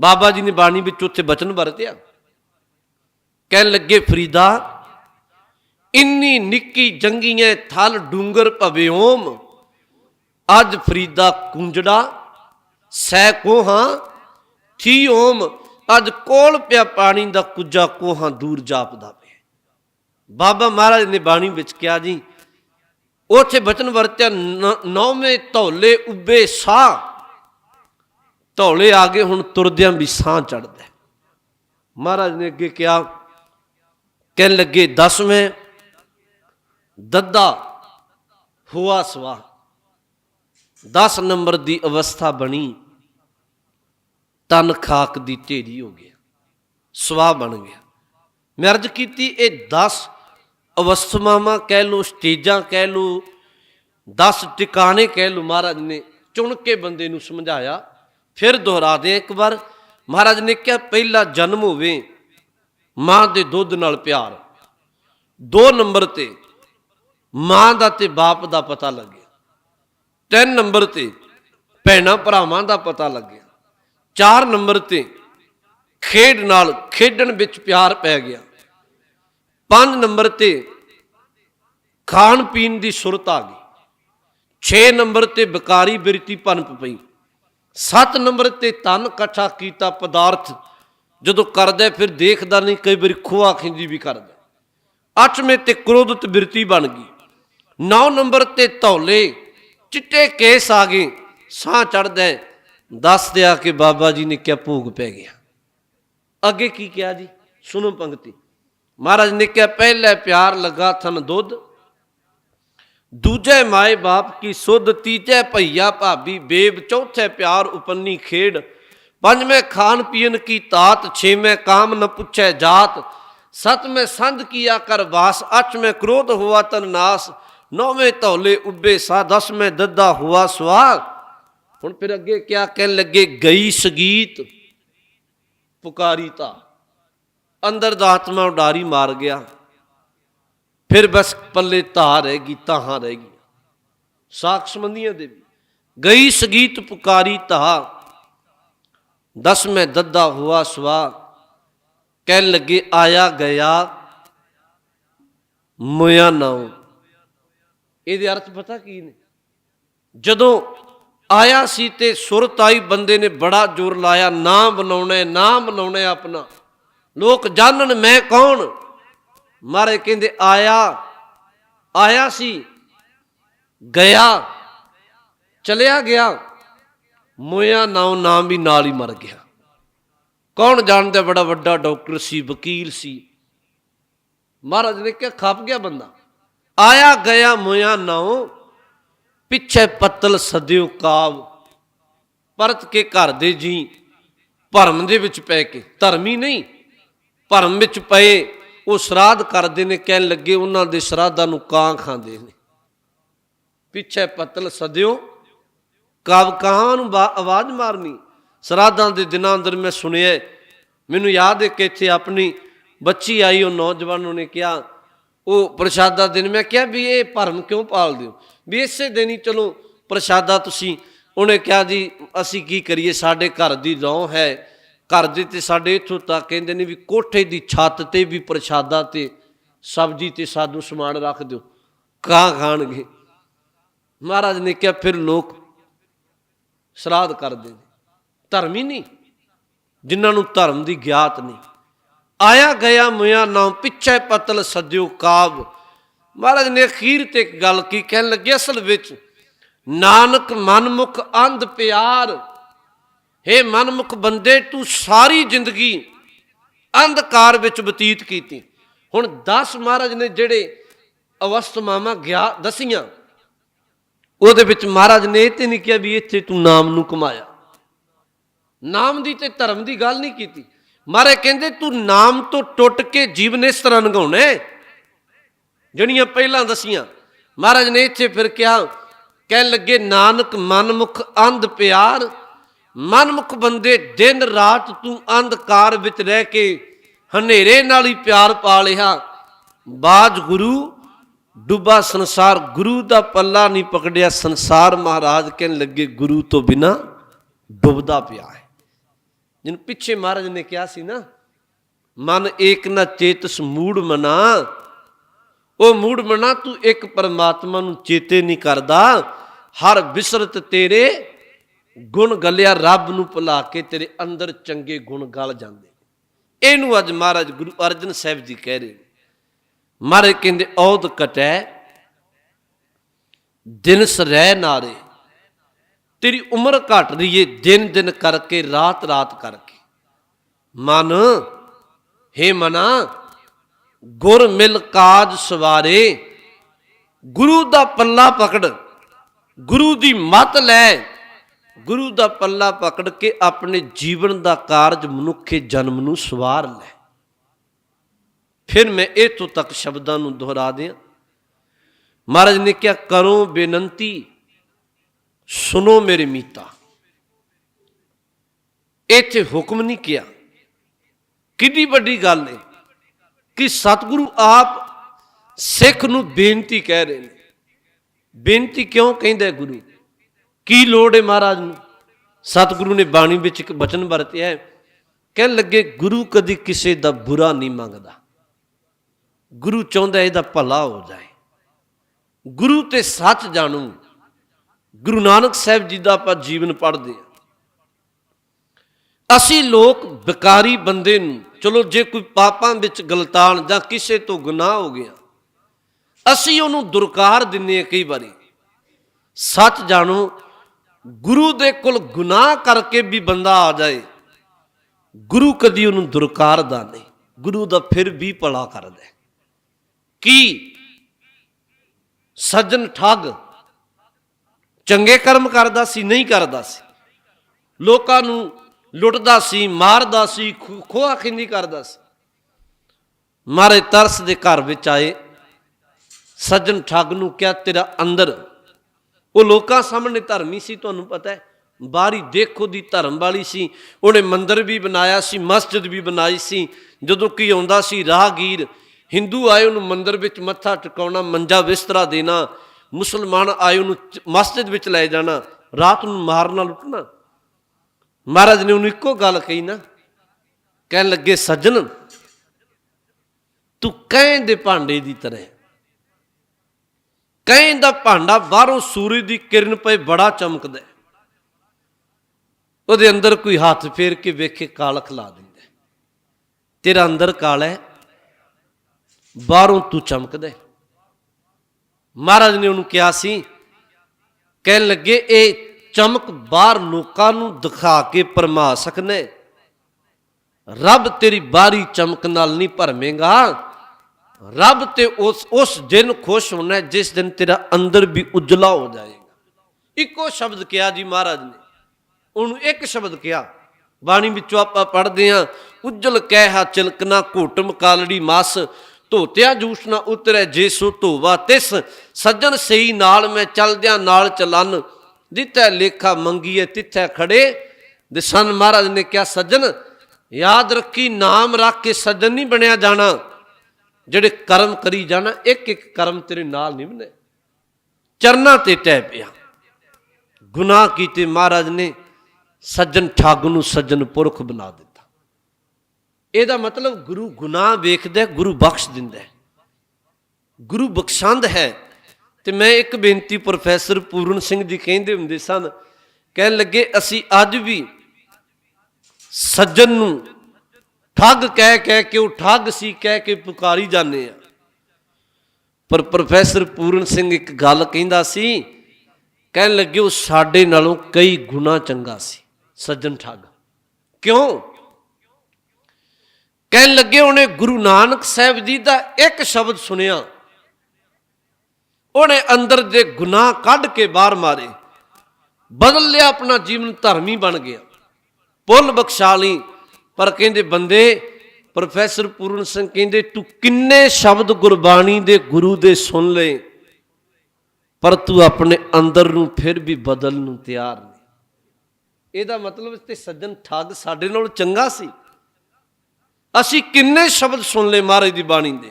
ਬਾਬਾ ਜੀ ਨੇ ਬਾਣੀ ਵਿੱਚ ਉੱਥੇ ਬਚਨ ਵਰਤਿਆ। ਕਹਿਣ ਲੱਗੇ, ਫਰੀਦਾ, ਇੰਨੀ ਨਿੱਕੀ ਜੰਗੀਆਂ ਥਲ ਡੂੰਗਰ ਭਵਿਓਮ ਅੱਜ ਫਰੀਦਾ ਕੁੰਜੜਾ ਸੈ ਕੋਹਾਂ, ਥੀ ਓਮ। ਅੱਜ ਕੋਲ ਪਿਆ ਪਾਣੀ ਦਾ ਕੁੱਜਾ ਕੋਹਾਂ ਦੂਰ ਜਾਪਦਾ ਪਿਆ। ਬਾਬਾ ਮਹਾਰਾਜ ਨੇ ਬਾਣੀ ਵਿੱਚ ਕਿਹਾ ਜੀ, ਉਥੇ ਬਚਨ ਵਰਤਿਆ, ਨ- ਨੌਵੇਂ ਧੌਲੇ ਉੱਬੇ ਸਾਹ। ਧੌਲੇ ਆ ਗਏ, ਹੁਣ ਤੁਰਦਿਆਂ ਵੀ ਸਾਹ ਚੜਦਾ ਮਹਾਰਾਜ ਨੇ ਅੱਗੇ ਕਿਹਾ, ਕਹਿਣ ਲੱਗੇ, ਦਸਵੇਂ, ਦੱਦਾ ਹੁਆ ਸਵਾ 10 ਨੰਬਰ ਦੀ ਅਵਸਥਾ ਬਣੀ, ਤਨ ਖਾਕ ਦੀ ਢੇਰੀ ਹੋ ਗਿਆ ਸਵਾ ਬਣ ਗਿਆ। ਮੈਂ ਅਰਜ਼ ਕੀਤੀ, ਇਹ 10 ਅਵਸਥਾਵਾਂ ਕਹਿ ਲੋ ਸਟੇਜਾਂ ਕਹਿ ਲੋ 10 ਟਿਕਾਣੇ ਕਹਿ ਲੋ ਮਹਾਰਾਜ ਨੇ ਚੁਣ ਕੇ ਬੰਦੇ ਨੂੰ ਸਮਝਾਇਆ। ਫਿਰ ਦੁਹਰਾ ਦੇ ਇੱਕ ਵਾਰ, ਮਹਾਰਾਜ ਨੇ ਕਿਹਾ, ਪਹਿਲਾ ਜਨਮ ਹੋਵੇ, ਮਾਂ ਦੇ ਦੁੱਧ ਨਾਲ ਪਿਆਰ। ਦੋ ਨੰਬਰ ਤੇ ਮਾਂ ਦਾ ਤੇ ਬਾਪ ਦਾ ਪਤਾ ਲੱਗਿਆ। ਤਿੰਨ ਨੰਬਰ ਤੇ ਭੈਣਾਂ ਭਰਾਵਾਂ ਦਾ ਪਤਾ ਲੱਗਿਆ। ਚਾਰ ਨੰਬਰ ਤੇ ਖੇਡ ਨਾਲ ਖੇਡਣ ਵਿੱਚ ਪਿਆਰ ਪੈ ਗਿਆ। ਪੰਜ ਨੰਬਰ ਤੇ ਖਾਣ ਪੀਣ ਦੀ ਸੁਰਤ ਆ ਗਈ। 6 ਨੰਬਰ ਤੇ ਬਕਾਰੀ ਬਿਰਤੀ ਪਨਪ ਪਈ। 7 ਨੰਬਰ ਤੇ ਤਨ ਇਕੱਠਾ ਕੀਤਾ ਪਦਾਰਥ, ਜਦੋਂ ਕਰਦਾ ਫਿਰ ਦੇਖਦਾ ਨਹੀਂ, ਕਈ ਵਾਰੀ ਖੋਆ ਖਿੰਜੀ ਵੀ ਕਰਦਾ। 8ਵੇਂ ਤੇ ਕ੍ਰੋਧਤ ਬਿਰਤੀ ਬਣ ਗਈ। 9 ਨੰਬਰ ਤੇ ਧੌਲੇ, ਚਿੱਟੇ ਕੇਸ ਆ ਗਏ, ਸਾਹ ਚੜਦਾ ਦੱਸ ਦਿਆ ਕਿ ਬਾਬਾ ਜੀ ਨੇ ਕਿਹਾ ਭੋਗ ਪੈ ਗਿਆ। ਅੱਗੇ ਕੀ ਕਿਹਾ ਜੀ? ਸੁਣੋ ਪੰਕਤੀ। ਮਹਾਰਾਜ ਨੇ ਕਿਹਾ, ਪਹਿਲੇ ਪਿਆਰ ਲਗਾ ਥਨ ਦੁੱਧ ਦੂਜੇ ਮਾਏ ਬਾਪ ਕੀ ਸੁਧ ਤੀਜੇ ਭਈਆ ਭਾਬੀ ਬੇਬ ਚੌਥੇ ਪਿਆਰ ਉਪੰਨੀ ਖੇਡ ਪੰਜਵੇਂ ਖਾਨ ਪੀਨ ਕੀ ਤਾਤ ਛੇਵੇਂ ਕਾਮ ਨ ਪੁੱਛੈ ਜਾਤ ਸਤਵੇਂ ਸੰਧ ਕੀਆ ਕਰ ਵਾਸ ਅੱਠਵੇਂ ਕ੍ਰੋਧ ਹੁਆ ਤਨ ਨਾਸ ਨੌਵੇਂ ਧੌਲੇ ਉੱਬੇ ਸਾ ਦਸਵੇਂ ਦੱਦਾ ਹੁਆ ਸਵਾਗ ਹੁਣ ਫਿਰ ਅੱਗੇ ਕਿਆ ਕਹਿਣ ਲੱਗੇ ਗਈ ਸਗੀਤ ਪੁਕਾਰੀ ਤਾ ਅੰਦਰ ਦਾ ਆਤਮਾ ਉਡਾਰੀ ਮਾਰ ਗਿਆ ਫਿਰ ਬਸ ਪੱਲੇ ਧਾਰ ਰਹੇਗੀ ਤਾਹਾਂ ਰਹੇਗੀ ਸਾਖ ਸੰਬੰਧੀਆਂ ਦੇ ਵੀ। ਗਈ ਸਗੀਤ ਪੁਕਾਰੀ ਤਾ ਮੈਂ ਦੱਦਾ ਹੁਆ ਸਵਾ ਕਹਿਣ ਲੱਗੇ ਆਇਆ ਗਿਆ। ਮੁਆ ਨਾਉ ਇਹਦੇ ਅਰਥ ਪਤਾ ਕੀ ਨੇ? ਜਦੋਂ ਆਇਆ ਸੀ ਤੇ ਸੁਰਤ ਆਈ ਬੰਦੇ ਨੇ ਬੜਾ ਜ਼ੋਰ ਲਾਇਆ। ਨਾਮ ਬਣਾਉਣਾ ਹੈ, ਨਾਮ ਬਣਾਉਣਾ ਆਪਣਾ। ਲੋਕ ਜਾਣਨ ਮੈਂ ਕੌਣ? ਮਹਾਰਾਜ ਕਹਿੰਦੇ, ਆਇਆ ਆਇਆ ਸੀ, ਗਿਆ, ਚਲਿਆ ਗਿਆ। ਮੋਇਆ ਨਾਉ ਨਾਮ ਵੀ ਨਾਲ ਹੀ ਮਰ ਗਿਆ। ਕੌਣ ਜਾਣਦਾ ਬੜਾ ਵੱਡਾ ਡਾਕਟਰ ਸੀ, ਵਕੀਲ ਸੀ? ਮਹਾਰਾਜ ਨੇ ਕਿਹਾ, ਖੱਪ ਗਿਆ ਬੰਦਾ। ਆਇਆ, ਗਿਆ, ਮੋਇਆ ਨਾਉ, ਪਿੱਛੇ ਪੱਤਲ ਸਦਿਓ ਕਾਵ। ਪਰਤ ਕੇ ਘਰ ਦੇ ਜੀ, ਭਰਮ ਦੇ ਵਿੱਚ ਪੈ ਕੇ। ਧਰਮੀ ਨਹੀਂ, ਭਰਮ ਵਿੱਚ ਪਏ। ਉਹ ਸ਼ਰਾਧ ਕਰਦੇ ਨੇ, ਕਹਿਣ ਲੱਗੇ ਉਹਨਾਂ ਦੇ ਸ਼ਰਾਧਾਂ ਨੂੰ ਕਾਂ ਖਾਂਦੇ ਨੇ। ਪਿੱਛੇ ਪਤਲ, ਸਦਿਓ ਕਬ ਕਾਂ ਨੂੰ ਬਾ- ਆਵਾਜ਼ ਮਾਰਨੀ। ਸ਼ਰਾਧਾਂ ਦੇ ਦਿਨਾਂ ਅੰਦਰ ਮੈਂ ਸੁਣਿਆ, ਮੈਨੂੰ ਯਾਦ ਹੈ ਕਿ ਇੱਥੇ ਆਪਣੀ ਬੱਚੀ ਆਈ, ਉਹ ਨੌਜਵਾਨ ਉਹਨੇ ਕਿਹਾ, ਉਹ ਪ੍ਰਸ਼ਾਦਾ ਦਿਨ ਮੈਂ ਕਿਹਾ ਵੀ ਇਹ ਭਰਮ ਕਿਉਂ ਪਾਲਦੇ ਹੋ? ਵੀ ਇਸੇ ਦਿਨ ਹੀ ਚਲੋ ਪ੍ਰਸ਼ਾਦਾ ਤੁਸੀਂ, ਉਹਨੇ ਕਿਹਾ ਜੀ, ਅਸੀਂ ਕੀ ਕਰੀਏ, ਸਾਡੇ ਘਰ ਦੀ ਰੌਂ ਹੈ ਘਰ ਦੇ ਤੇ ਸਾਡੇ ਇੱਥੋਂ ਤੱਕ ਕਹਿੰਦੇ ਨੇ ਵੀ ਕੋਠੇ ਦੀ ਛੱਤ ਤੇ ਵੀ ਪ੍ਰਸ਼ਾਦਾ ਤੇ ਸਬਜ਼ੀ ਤੇ ਸਾਧੂ ਸਮਾਨ ਰੱਖ ਦਿਓ ਕਾਂ ਖਾਣਗੇ। ਮਹਾਰਾਜ ਨੇ ਕਿਹਾ ਫਿਰ ਲੋਕ ਸ਼ਰਾਧ ਕਰਦੇ ਨੇ। ਧਰਮ ਹੀ ਨਹੀਂ, ਜਿਨ੍ਹਾਂ ਨੂੰ ਧਰਮ ਦੀ ਗਿਆਤ ਨਹੀਂ। ਆਇਆ ਗਿਆ ਮੁਆ ਨਾ ਪਿੱਛੇ ਪਤਲ ਸਦਿਓ ਕਾਬ ਮਹਾਰਾਜ ਨੇ ਅਖੀਰ ਤੇ ਇੱਕ ਗੱਲ ਕੀ ਕਹਿਣ ਲੱਗੇ, ਅਸਲ ਵਿੱਚ ਨਾਨਕ ਮਨਮੁਖ ਅੰਧ ਪਿਆਰ ਹੇ ਮਨਮੁਖ ਬੰਦੇ, ਤੂੰ ਸਾਰੀ ਜ਼ਿੰਦਗੀ ਅੰਧਕਾਰ ਵਿੱਚ ਬਤੀਤ ਕੀਤੀ। ਹੁਣ 10 ਮਹਾਰਾਜ ਨੇ ਜਿਹੜੇ ਅਵਸਥਾਵਾਂ ਗਿਆ ਦਸੀਆਂ, ਉਹਦੇ ਵਿੱਚ ਮਹਾਰਾਜ ਨੇ ਇਹ ਤੇ ਨਹੀਂ ਕਿਹਾ ਵੀ ਇੱਥੇ ਤੂੰ ਨਾਮ ਨੂੰ ਕਮਾਇਆ। ਨਾਮ ਦੀ ਤੇ ਧਰਮ ਦੀ ਗੱਲ ਨਹੀਂ ਕੀਤੀ। ਮਹਾਰਾਜ ਕਹਿੰਦੇ, ਤੂੰ ਨਾਮ ਤੋਂ ਟੁੱਟ ਕੇ ਜੀਵਨ ਇਸ ਤਰ੍ਹਾਂ ਲੰਘਾਉਣਾ ਜਿਹੜੀਆਂ ਪਹਿਲਾਂ ਦਸੀਆਂ। ਮਹਾਰਾਜ ਨੇ ਇੱਥੇ ਫਿਰ ਕਿਹਾ, ਕਹਿਣ ਲੱਗੇ, ਨਾਨਕ ਮਨਮੁਖ ਅੰਧ ਪਿਆਰ ਮਨਮੁਖ ਬੰਦੇ ਦਿਨ ਰਾਤ ਤੂੰ ਅੰਧਕਾਰ ਵਿੱਚ ਰਹਿ ਕੇ ਹਨੇਰੇ ਨਾਲ ਹੀ ਪਿਆਰ ਪਾ ਲਿਆ। ਬਾਜ ਗੁਰੂ, ਡੁੱਬਾ ਸੰਸਾਰ, ਗੁਰੂ ਦਾ ਪੱਲਾ ਨਹੀਂ ਪਕੜਿਆ। ਸੰਸਾਰ ਮਹਾਰਾਜ ਕਹਿਣ ਲੱਗੇ, ਗੁਰੂ ਤੋਂ ਬਿਨਾ ਡੁੱਬਦਾ ਪਿਆ ਹੈ। ਜਿਹਨੂੰ ਪਿੱਛੇ ਮਹਾਰਾਜ ਨੇ ਕਿਹਾ ਸੀ ਨਾ, ਮਨ ਏਕ ਨਾ ਚੇਤਸ ਮੂੜ ਮਨਾ। ਉਹ ਮੂੜ ਮਨਾ, ਤੂੰ ਇੱਕ ਪਰਮਾਤਮਾ ਨੂੰ ਚੇਤੇ ਨਹੀਂ ਕਰਦਾ। ਹਰ ਵਿਸਰਤ ਤੇਰੇ ਗੁਣ ਗਲਿਆ ਰੱਬ ਨੂੰ ਭੁਲਾ ਕੇ ਤੇਰੇ ਅੰਦਰ ਚੰਗੇ ਗੁਣ ਗਲ ਜਾਂਦੇ ਇਹਨੂੰ ਅੱਜ ਮਹਾਰਾਜ ਗੁਰੂ ਅਰਜਨ ਸਾਹਿਬ ਜੀ ਕਹਿ ਰਹੇ ਮਹਾਰਾਜ ਕਹਿੰਦੇ ਔਦ ਕਟੈ, ਦਿਨ ਰਹਿ ਨਾਰੇ ਤੇਰੀ ਉਮਰ ਘਟ ਰਹੀ ਏ ਦਿਨ ਦਿਨ ਕਰਕੇ, ਰਾਤ ਰਾਤ ਕਰਕੇ। ਮਨ, ਹੇ ਮਨਾ, ਗੁਰ ਮਿਲ ਕਾਜ ਸਵਾਰੇ। ਗੁਰੂ ਦਾ ਪੱਲਾ ਪਕੜ, ਗੁਰੂ ਦੀ ਮਤ ਲੈ। ਗੁਰੂ ਦਾ ਪੱਲਾ ਪਕੜ ਕੇ ਆਪਣੇ ਜੀਵਨ ਦਾ ਕਾਰਜ ਮਨੁੱਖੇ ਜਨਮ ਨੂੰ ਸਵਾਰ ਲੈ। ਫਿਰ ਮੈਂ ਇਥੋਂ ਤੱਕ ਸ਼ਬਦਾਂ ਨੂੰ ਦੁਹਰਾ ਦਿਆਂ। ਮਹਾਰਾਜ ਨੇ ਕਿਹਾ, ਕਰੋ ਬੇਨੰਤੀ ਸੁਨੋ ਮੇਰੇ ਮੀਤਾ। ਇੱਥੇ ਹੁਕਮ ਨਹੀਂ ਕਿਹਾ। ਕਿੰਨੀ ਵੱਡੀ ਗੱਲ ਹੈ ਕਿ ਸਤਿਗੁਰੂ ਆਪ ਸਿੱਖ ਨੂੰ ਬੇਨਤੀ ਕਹਿ ਰਹੇ ਨੇ। ਬੇਨਤੀ ਕਿਉਂ ਕਹਿੰਦਾ ਗੁਰੂ? ਕੀ ਲੋੜ ਹੈ ਮਹਾਰਾਜ ਨੂੰ? ਸਤਿਗੁਰੂ ਨੇ ਬਾਣੀ ਵਿੱਚ ਇੱਕ ਬਚਨ ਵਰਤਿਆ ਹੈ, ਕਹਿਣ ਲੱਗੇ, ਗੁਰੂ ਕਦੀ ਕਿਸੇ ਦਾ ਬੁਰਾ ਨਹੀਂ ਮੰਗਦਾ। ਗੁਰੂ ਚਾਹੁੰਦਾ ਇਹਦਾ ਭਲਾ ਹੋ ਜਾਏ। ਗੁਰੂ ਤੇ ਸੱਚ ਜਾਣੂ, ਗੁਰੂ ਨਾਨਕ ਸਾਹਿਬ ਜੀ ਦਾ ਆਪਾਂ ਜੀਵਨ ਪੜ੍ਹਦੇ ਹਾਂ। ਅਸੀਂ ਲੋਕ ਵਿਕਾਰੀ ਬੰਦੇ ਨੂੰ, ਚਲੋ ਜੇ ਕੋਈ ਪਾਪਾਂ ਵਿੱਚ ਗਲਤਾਨ ਜਾਂ ਕਿਸੇ ਤੋਂ ਗੁਨਾਹ ਹੋ ਗਿਆ, ਅਸੀਂ ਉਹਨੂੰ ਦੁਰਕਾਰ ਦਿੰਨੇ ਆ ਕਈ ਵਾਰੀ। ਸੱਚ ਜਾਣੋ ਗੁਰੂ ਦੇ ਕੋਲ ਗੁਨਾਹ ਕਰਕੇ ਵੀ ਬੰਦਾ ਆ ਜਾਏ, ਗੁਰੂ ਕਦੀ ਉਹਨੂੰ ਦੁਰਕਾਰਦਾ ਨਹੀਂ, ਗੁਰੂ ਦਾ ਫਿਰ ਵੀ ਭਲਾ ਕਰਦਾ। ਕੀ? ਸੱਜਣ ਠੱਗ ਚੰਗੇ ਕਰਮ ਕਰਦਾ ਸੀ, ਨਹੀਂ ਕਰਦਾ ਸੀ। ਲੋਕਾਂ ਨੂੰ ਲੁੱਟਦਾ ਸੀ, ਮਾਰਦਾ ਸੀ, ਖੋ- ਖੋਹਾ ਖਿੰਦੀ ਕਰਦਾ ਸੀ। ਮਾਰੇ ਤਰਸ ਦੇ ਘਰ ਵਿੱਚ ਆਏ, ਸੱਜਣ ਠੱਗ ਨੂੰ ਕਿਹਾ, ਤੇਰਾ ਅੰਦਰ ਉਹ ਲੋਕਾਂ ਸਾਹਮਣੇ ਧਰਮੀ ਸੀ, ਤੁਹਾਨੂੰ ਪਤਾ ਹੈ। ਬਾਹਰੀ ਦੇਖੋ ਦੀ ਧਰਮ ਵਾਲੀ ਸੀ। ਉਹਨੇ ਮੰਦਰ ਵੀ ਬਣਾਇਆ ਸੀ, ਮਸਜਿਦ ਵੀ ਬਣਾਈ ਸੀ। ਜਦੋਂ ਕੀ ਆਉਂਦਾ ਸੀ ਰਾਹਗੀਰ, ਹਿੰਦੂ ਆਏ ਉਹਨੂੰ ਮੰਦਰ ਵਿੱਚ ਮੱਥਾ ਟਿਕਾਉਣਾ, ਮੰਜਾ ਬਿਸਤਰਾ ਦੇਣਾ, ਮੁਸਲਮਾਨ ਆਏ ਉਹਨੂੰ ਮਸਜਿਦ ਵਿੱਚ ਲੈ ਜਾਣਾ, ਰਾਤ ਨੂੰ ਮਾਰਨਾ ਲੁੱਟਣਾ ਮਹਾਰਾਜ ਨੇ ਉਹਨੂੰ ਇੱਕੋ ਗੱਲ ਕਹੀ ਨਾ, ਕਹਿਣ ਲੱਗੇ, ਸੱਜਣ, ਤੂੰ ਕਹਿਂ ਦੇ ਭਾਂਡੇ ਦੀ ਤਰ੍ਹਾਂ ਹੈ। ਦਾ ਭਾਂਡਾ ਬਾਹਰੋਂ ਸੂਰਜ ਦੀ ਕਿਰਨ ਪਏ ਬੜਾ ਚਮਕਦਾ ਉਹਦੇ ਅੰਦਰ ਕੋਈ ਹੱਥ ਫੇਰ ਕੇ ਵੇਖੇ ਕਾਲਖ ਲਾ ਦਿੰਦਾ ਤੇਰਾ ਅੰਦਰ ਕਾਲਾ ਹੈ, ਬਾਹਰੋਂ ਤੂੰ ਚਮਕਦਾ ਮਹਾਰਾਜ ਨੇ ਉਹਨੂੰ ਕਿਹਾ ਸੀ, ਕਹਿਣ ਲੱਗੇ, ਇਹ ਚਮਕ ਬਾਹਰ ਲੋਕਾਂ ਨੂੰ ਦਿਖਾ ਕੇ ਪਰਮਾ ਸਕਨੇ। ਰੱਬ ਤੇਰੀ ਬਾਹਰੀ ਚਮਕ ਨਾਲ ਨਹੀਂ ਭਰਮੇਗਾ ਰੱਬ ਤੇ ਉਸ ਉਸ ਦਿਨ ਖੁਸ਼ ਹੋਣਾ ਜਿਸ ਦਿਨ ਤੇਰਾ ਅੰਦਰ ਵੀ ਉਜਲਾ ਹੋ ਜਾਏਗਾ। ਇੱਕੋ ਸ਼ਬਦ ਕਿਹਾ ਜੀ ਮਹਾਰਾਜ ਨੇ। ਉਹਨੂੰ ਇੱਕ ਸ਼ਬਦ ਕਿਹਾ। ਬਾਣੀ ਵਿੱਚੋਂ ਆਪਾਂ ਪੜ੍ਹਦੇ ਹਾਂ, ਉਜਲ ਕਹਿ ਚਿਲਕਣਾ ਘੋਟਮ ਕਾਲੜੀ ਮਸ, ਧੋਤਿਆ ਜੂਸ ਨਾ ਉਤਰੈ ਜੇਸੂ ਧੋਵਾ ਤਿਸ। ਸੱਜਣ ਸਹੀ ਨਾਲ ਮੈਂ ਚਲਦਿਆਂ ਨਾਲ ਚਲਨ ਜਿੱਥੈ ਲੇਖਾ ਮੰਗੀਏ ਤਿੱਥੈ ਖੜੇ। ਦਿਸਨ ਮਹਾਰਾਜ ਨੇ ਕਿਹਾ, ਸੱਜਣ, ਯਾਦ ਰੱਖੀ, ਨਾਮ ਰੱਖ ਕੇ ਸੱਜਣ ਨਹੀਂ ਬਣਿਆ ਜਾਣਾ। ਜਿਹੜੇ ਕਰਮ ਕਰੀ ਜਾਣਾ ਇੱਕ ਇੱਕ ਕਰਮ ਤੇਰੇ ਨਾਲ ਨਿਭਨੇ ਬਣੇ ਚਰਨਾਂ ਤੇ ਟਹਿ ਪਿਆ। ਗੁਨਾਹ ਕੀਤੇ ਮਹਾਰਾਜ ਨੇ ਸੱਜਣ ਠੱਗ ਨੂੰ ਸੱਜਣ ਪੁਰਖ ਬਣਾ ਦਿੱਤਾ। ਇਹਦਾ ਮਤਲਬ ਗੁਰੂ ਗੁਨਾਹ ਵੇਖਦਾ ਗੁਰੂ ਬਖਸ਼ ਦਿੰਦਾ ਗੁਰੂ ਬਖਸ਼ੰਦ ਹੈ। ਤੇ ਮੈਂ ਇੱਕ ਬੇਨਤੀ ਪ੍ਰੋਫੈਸਰ ਪੂਰਨ ਸਿੰਘ ਜੀ ਕਹਿੰਦੇ ਹੁੰਦੇ ਸਨ, ਕਹਿਣ ਲੱਗੇ, ਅਸੀਂ ਅੱਜ ਵੀ ਸੱਜਣ ਨੂੰ ਠੱਗ ਕਹਿ ਕਹਿ ਕੇ ਉਹ ਠੱਗ ਸੀ, ਕਹਿ ਕੇ ਪੁਕਾਰੀ ਜਾਂਦੇ ਆ। ਪਰ ਪ੍ਰੋਫੈਸਰ ਪੂਰਨ ਸਿੰਘ ਇੱਕ ਗੱਲ ਕਹਿੰਦਾ ਸੀ, ਕਹਿਣ ਲੱਗੇ ਉਹ ਸਾਡੇ ਨਾਲੋਂ ਕਈ ਗੁਣਾ ਚੰਗਾ ਸੀ, ਸੱਜਣ ਠੱਗ। ਕਿਉਂ? ਕਹਿਣ ਲੱਗੇ ਉਹਨੇ ਗੁਰੂ ਨਾਨਕ ਸਾਹਿਬ ਜੀ ਦਾ ਇੱਕ ਸ਼ਬਦ ਸੁਣਿਆ। ਉਹਨੇ ਅੰਦਰ ਦੇ ਗੁਨਾਹ ਕੱਢ ਕੇ ਬਾਹਰ ਮਾਰੇ। ਬਦਲ ਲਿਆ ਆਪਣਾ ਜੀਵਨ ਧਰਮੀ ਬਣ ਗਿਆ। ਪੁੱਲ ਬਖਸ਼ਾ ਲਈ ਪਰ ਕਹਿੰਦੇ ਬੰਦੇ, ਪ੍ਰੋਫੈਸਰ ਪੂਰਨ ਸਿੰਘ ਕਹਿੰਦੇ, ਤੂੰ ਕਿੰਨੇ ਸ਼ਬਦ ਗੁਰਬਾਣੀ ਦੇ ਗੁਰੂ ਦੇ ਸੁਣ ਲਏ, ਪਰ ਤੂੰ ਆਪਣੇ ਅੰਦਰ ਨੂੰ ਫਿਰ ਵੀ ਬਦਲਣ ਨੂੰ ਤਿਆਰ ਨਹੀਂ। ਇਹਦਾ ਮਤਲਬ ਤੇ ਸੱਜਣ ਠੱਗ ਸਾਡੇ ਨਾਲ ਚੰਗਾ ਸੀ। ਅਸੀਂ ਕਿੰਨੇ ਸ਼ਬਦ ਸੁਣ ਲਏ ਮਹਾਰਾਜ ਦੀ ਬਾਣੀ ਦੇ।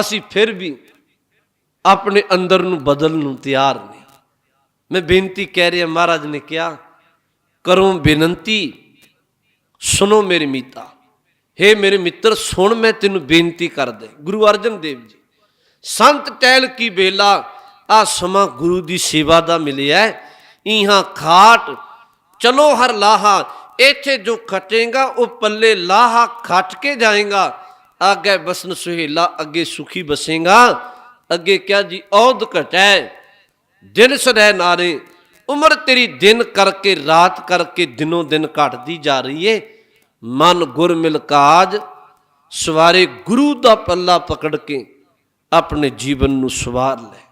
ਅਸੀਂ ਫਿਰ ਵੀ ਆਪਣੇ ਅੰਦਰ ਨੂੰ ਬਦਲਣ ਨੂੰ ਤਿਆਰ ਨਹੀਂ। ਮੈਂ ਬੇਨਤੀ ਕਹਿ ਰਿਹਾ, ਮਹਾਰਾਜ ਨੇ ਕਿਹਾ, ਕਰੋ ਬੇਨਤੀ ਸੁਣੋ ਮੇਰੀ ਮੀਤਾ। ਹੇ ਮੇਰੇ ਮਿੱਤਰ, ਸੁਣ ਮੈਂ ਤੈਨੂੰ ਬੇਨਤੀ ਕਰਦਾ ਗੁਰੂ ਅਰਜਨ ਦੇਵ ਜੀ, ਸੰਤ ਟਹਿਲ ਕੀ ਬੇਲਾ ਆ ਸਮਾਂ ਗੁਰੂ ਦੀ ਸੇਵਾ ਦਾ ਮਿਲਿਆ ਇਹਾਂ ਖਾਟ, ਚਲੋ ਹਰ ਲਾਹਾ ਇੱਥੇ ਜੋ ਖਟੇਗਾ, ਉਹ ਪੱਲੇ ਲਾਹਾ ਖਟ ਕੇ ਜਾਏਗਾ। ਅੱਗੇ ਬਸਨ ਸੁਹੇਲਾ, ਅੱਗੇ ਸੁਖੀ ਬਸੇਗਾ। ਅੱਗੇ ਕਿਹਾ ਜੀ ਔਦ ਘਟੈ, ਦਿਨ ਸਦੈ ਨਾਰੇ। ਉਮਰ ਤੇਰੀ ਦਿਨ ਕਰਕੇ, ਰਾਤ ਕਰਕੇ ਦਿਨੋਂ ਦਿਨ ਘਟਦੀ ਜਾ ਰਹੀ ਏ। ਮਨ ਗੁਰ ਮਿਲ ਕਾਜ, ਸਵਾਰੇ ਗੁਰੂ ਦਾ ਪੱਲਾ ਪਕੜ ਕੇ ਆਪਣੇ ਜੀਵਨ ਨੂੰ ਸਵਾਰ ਲੈ।